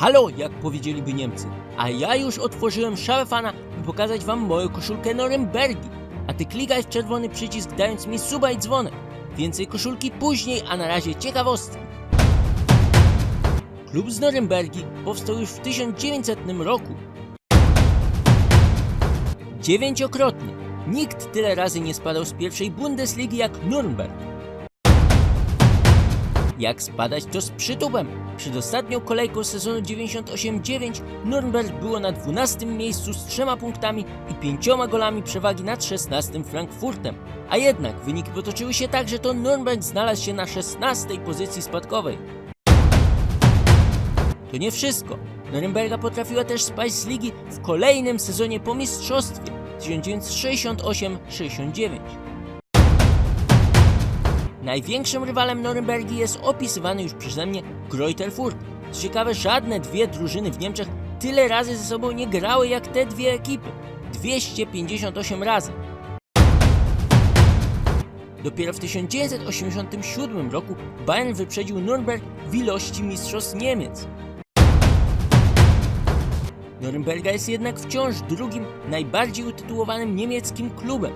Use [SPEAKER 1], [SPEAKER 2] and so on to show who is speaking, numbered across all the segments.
[SPEAKER 1] Halo, jak powiedzieliby Niemcy. A ja już otworzyłem fana, by pokazać wam moją koszulkę Norymbergi. A ty klikaj w czerwony przycisk, dając mi suba i dzwonek. Więcej koszulki później, a na razie ciekawostki. Klub z Norymbergi powstał już w 1900 roku. Dziewięciokrotnie. Nikt tyle razy nie spadał z pierwszej Bundesligi jak Nürnberg. Jak spadać to z przytupem. Przed ostatnią kolejką sezonu 98-9 Nürnberg było na 12 miejscu z trzema punktami i pięcioma golami przewagi nad 16 Frankfurtem. A jednak wyniki potoczyły się tak, że to Nürnberg znalazł się na 16 pozycji spadkowej. To nie wszystko. Norymberga potrafiła też spaść z ligi w kolejnym sezonie po mistrzostwie 1968-69. Największym rywalem Norymbergi jest opisywany już przeze mnie Greuther Furt. Ciekawe, żadne dwie drużyny w Niemczech tyle razy ze sobą nie grały jak te dwie ekipy. 258 razy. Dopiero w 1987 roku Bayern wyprzedził Nürnberg w ilości mistrzostw Niemiec. Norymberga jest jednak wciąż drugim najbardziej utytułowanym niemieckim klubem.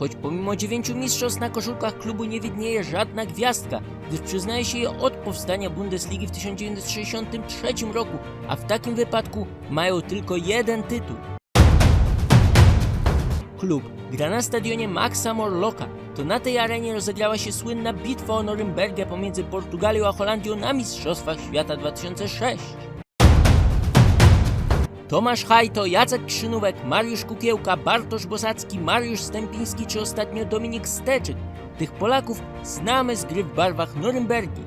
[SPEAKER 1] Choć pomimo dziewięciu mistrzostw na koszulkach klubu nie widnieje żadna gwiazdka, gdyż przyznaje się je od powstania Bundesligi w 1963 roku, a w takim wypadku mają tylko jeden tytuł. Klub gra na stadionie Maxa Morlocka. To na tej arenie rozegrała się słynna bitwa o Norymbergę pomiędzy Portugalią a Holandią na Mistrzostwach Świata 2006. Tomasz Hajto, Jacek Krzynówek, Mariusz Kukiełka, Bartosz Bosacki, Mariusz Stępiński czy ostatnio Dominik Steczyk. Tych Polaków znamy z gry w barwach Norymbergi.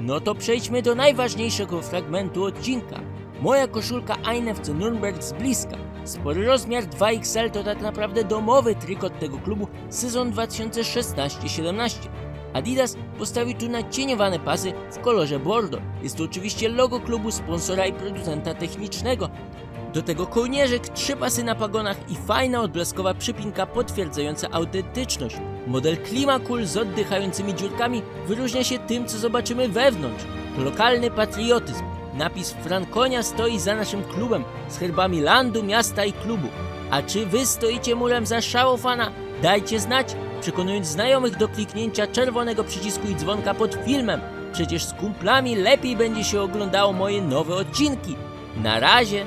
[SPEAKER 1] No to przejdźmy do najważniejszego fragmentu odcinka. Moja koszulka Einefce Nürnberg z bliska. Spory rozmiar 2XL to tak naprawdę domowy trikot tego klubu sezon 2016-17. Adidas postawił tu na cieniowane pasy w kolorze bordo. Jest to oczywiście logo klubu, sponsora i producenta technicznego. Do tego kołnierzyk, trzy pasy na pagonach i fajna odblaskowa przypinka potwierdzająca autentyczność. Model Klimakul z oddychającymi dziurkami wyróżnia się tym, co zobaczymy wewnątrz. To lokalny patriotyzm. Napis Frankonia stoi za naszym klubem z herbami landu, miasta i klubu. A czy wy stoicie murem za szałofana? Dajcie znać, przekonując znajomych do kliknięcia czerwonego przycisku i dzwonka pod filmem. Przecież z kumplami lepiej będzie się oglądało moje nowe odcinki. Na razie!